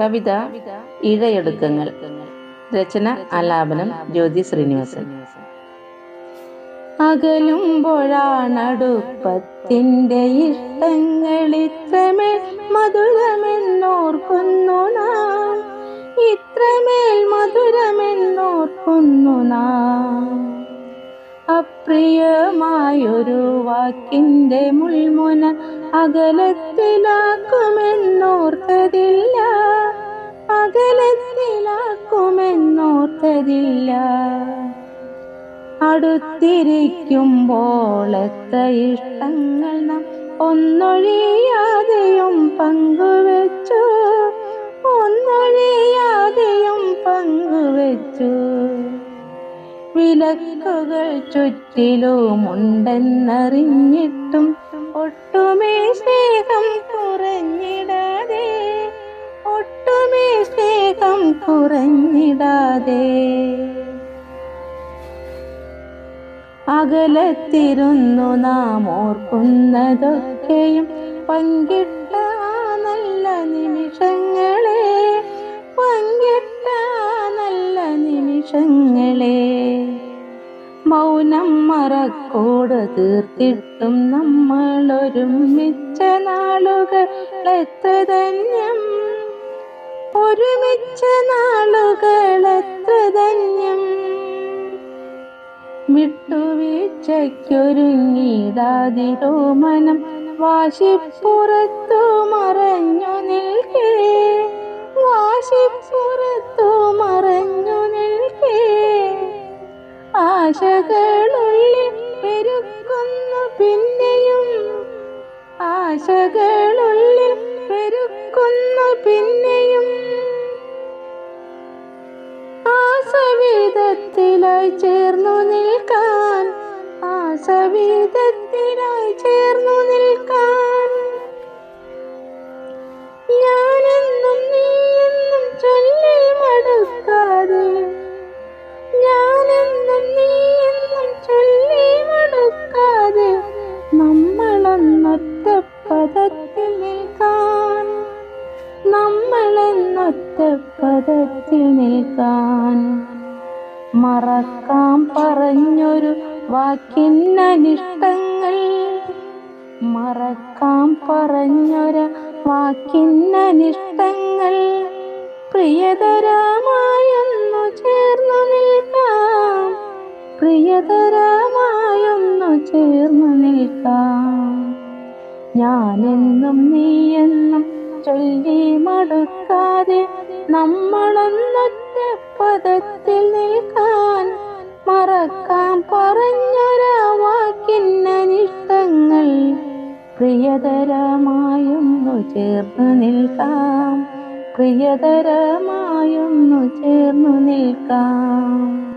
കവിത ഇഴയെടുക്കങ്ങൾ. രചന ആലാപനം ജ്യോതി ശ്രീനിവാസൻ. അകലുമ്പോഴാണടുപ്പത്തിന്റെ ഇഷ്ടങ്ങൾ ഇത്രമേൽ മധുരമെന്നോർക്കുന്നു നാം. ഇത്രമേൽ മധുരമെന്നോർക്കുന്നു അപ്രിയമായൊരു വാക്കിന്റെ മുൾമുന അകലത്തിലാക്കുമെന്നോർത്തതില്ല. അകലത്തിലാക്കുമെന്നോർത്തതില്ല. അടുത്തിരിക്കുമ്പോൾ എത്ര ഇഷ്ടങ്ങൾ നാം ഒന്നൊഴിയാതെയും പങ്കുവച്ചു വിലക്കുകൾ ചുറ്റിലുമുണ്ടെന്നറിഞ്ഞിട്ടും ഒട്ടുമേ സ്നേഹം കുറഞ്ഞിടാതെ ഒട്ടുമേ സ്നേഹം കുറഞ്ഞിടാതെ. അകലത്തിരുന്നു നാം ഓർക്കുന്നതൊക്കെയും പങ്കിട്ട നല്ല നിമിഷങ്ങളെ പങ്കിട്ട നല്ല നിമിഷങ്ങളെ. മൗനം മറക്കോട് തീർത്തിട്ടും നമ്മൾ ഒരുമിച്ച നാളുകൾ എത്ര ധന്യം. ഒരുമിച്ച നാളുകൾ എത്ര ധന്യം. വിട്ടുവീഴ്ചയ്ക്കൊരുങ്ങിടാതിരോ മനം വാശിപ്പുറത്തു മറഞ്ഞു നിൽക്കേ. വാശിപ്പുറത്തു ആശകളുള്ളിൽ പെരുക്കുന്നു പിന്നെയും. ആശകളുള്ളിൽ പെരുക്കുന്നു പിന്നെയും. ആസവിധത്തിലായി ചേർന്നു നിൽക്കാൻ ആസവിധത്തിലായി ചേർന്നു നിൽക്കാൻ നമ്മളെന്നൊറ്റ പദത്തിൽ നിൽക്കാൻ. മറക്കാം പറഞ്ഞൊരു വാക്കിന്നനിഷ്ടങ്ങൾ മറക്കാം പറഞ്ഞൊരു വാക്കിന്നനിഷ്ടങ്ങൾ പ്രിയതരമായൊന്നു ചേർന്നു നിൽക്കാം. പ്രിയതരമായൊന്നു ചേർന്നു നിൽക്കാം. ഞാനെന്നും നീയെന്നും ചൊല്ലി മടുക്കാതെ നമ്മളൊന്നൊറ്റ പദത്തിൽ നിൽക്കാൻ മറക്കാൻ പറഞ്ഞൊരാ വാക്കിന്നനിഷ്ടങ്ങൾ പ്രിയതരമായൊന്നു ചേർന്നു നിൽക്കാം. പ്രിയതരമായൊന്നു ചേർന്നു നിൽക്കാം.